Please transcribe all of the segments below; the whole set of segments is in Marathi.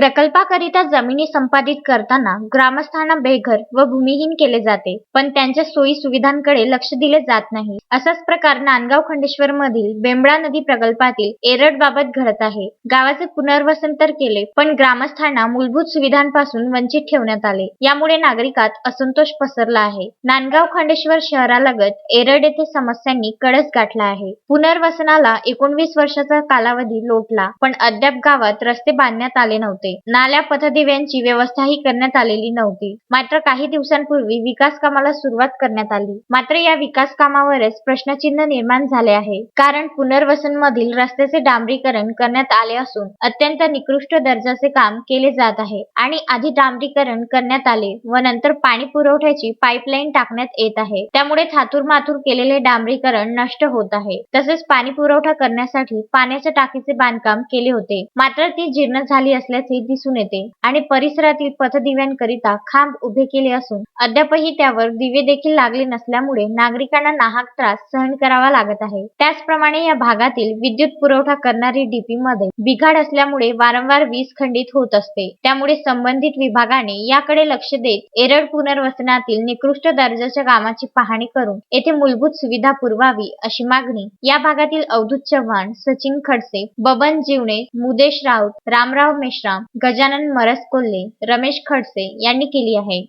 प्रकल्पाकरिता जमिनी संपादित करताना ग्रामस्थांना बेघर व भूमिहीन केले जाते पण त्यांच्या सोयी सुविधांकडे लक्ष दिले जात नाही. असाच प्रकार नांदगाव खंडेश्वर मधील बेंबळा नदी प्रकल्पातील एरड बाबत घडत आहे. गावाचे पुनर्वसन तर केले पण ग्रामस्थांना मूलभूत सुविधांपासून वंचित ठेवण्यात आले. यामुळे नागरिकात असंतोष पसरला आहे. नांदगाव खंडेश्वर शहरालगत एरड येथे समस्यांनी कळस गाठला आहे. पुनर्वसनाला एकोणवीस वर्षाचा कालावधी लोटला पण अद्याप गावात रस्ते बांधण्यात आले नव्हते. नाल्या पथदिव्यांची व्यवस्थाही करण्यात आलेली नव्हती. मात्र काही दिवसांपूर्वी विकास कामाला सुरुवात करण्यात आली. मात्र या विकास कामावरच प्रश्नचिन्ह निर्माण झाले आहे. कारण पुनर्वसन मधील रस्त्याचे डांबरीकरण करण्यात आले असून अत्यंत निकृष्ट दर्जाचे काम केले जात आहे आणि आधी डांबरीकरण करण्यात आले व नंतर पाणी पुरवठ्याची पाईपलाईन टाकण्यात येत आहे. त्यामुळे थातूर माथूर केलेले डांबरीकरण नष्ट होत आहे. तसेच पाणी पुरवठा करण्यासाठी पाण्याच्या टाकीचे बांधकाम केले होते. मात्र ती जीर्ण झाली असल्याचे दिसून येते. आणि परिसरातील पथदिव्यांकरिता खांब उभे केले असून अद्यापही त्यावर दिवे देखील लागले नसल्यामुळे नागरिकांना नाहक त्रास सहन करावा लागत आहे. त्याचप्रमाणे या भागातील विद्युत पुरवठा करणारी डीपी मध्ये बिघाड असल्यामुळे वारंवार वीज खंडित होत असते. त्यामुळे संबंधित विभागाने याकडे लक्ष देत एरड पुनर्वसनातील निकृष्ट दर्जाच्या कामाची पाहणी करून येथे मूलभूत सुविधा पुरवावी अशी मागणी या भागातील अवधूत चव्हाण सचिन खडसे बबन जीवणे मुदेश राऊत रामराव मेश्राम गजानन मरसकोल्हे रमेश खडसे यांनी केली आहे.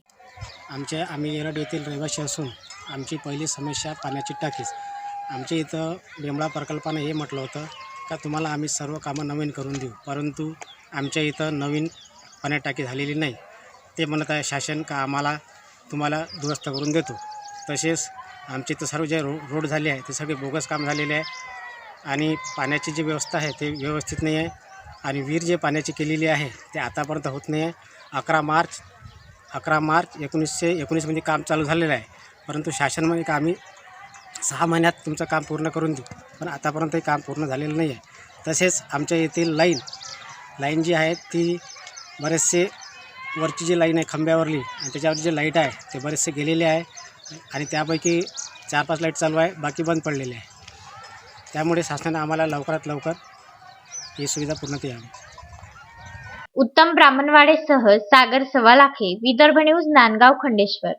आमच्या आम्ही येरड येथील रहिवासी असून आमची पहिली समस्या पाण्याची टाकीच. आमच्या इथं बेंबळा प्रकल्पानं हे म्हटलं होतं का तुम्हाला आम्ही सर्व कामं नवीन करून देऊ परंतु आमच्या इथं नवीन पाण्या टाकी झालेली नाही. ते म्हणत आहे शासन का आम्हाला तुम्हाला दुरुस्त करून देतो. तसेच आमचे इथं सर्व जे रो रोड झाले आहे ते सगळे बोगस काम झालेले आहे आणि पाण्याची जी व्यवस्था आहे ते व्यवस्थित नाही आहे. आणि विहीर जे पाण्याची केलेली आहे ते आतापर्यंत होत नाही आहे अकरा मार्च अकरा मार्च एकोणीसशे एकोणीसमध्ये काम चालू झालेलं आहे. परंतु शासन म्हणजे का आम्ही सहा महिन्यात तुमचं काम पूर्ण करून देऊ. पण आतापर्यंत हे काम पूर्ण झालेलं नाही आहे तसेच आमच्या येथील लाईन लाईन जी आहे ती बरेचसे वरची जी लाईन आहे खांब्यावरली आणि त्याच्यावर जे लाइट आहे ते बरेचसे गेलेले आहे. आणि त्यापैकी चार पाच लाइट चालू आहे बाकी बंद पडलेले आहे. त्यामुळे शासनाने आम्हाला लवकरात लवकर ही सुविधा पूर्ण यावी उत्तम ब्राह्मणवाडेसह सागर सवालाखे विदर्भ न्यूज नांदगाव खंडेश्वर.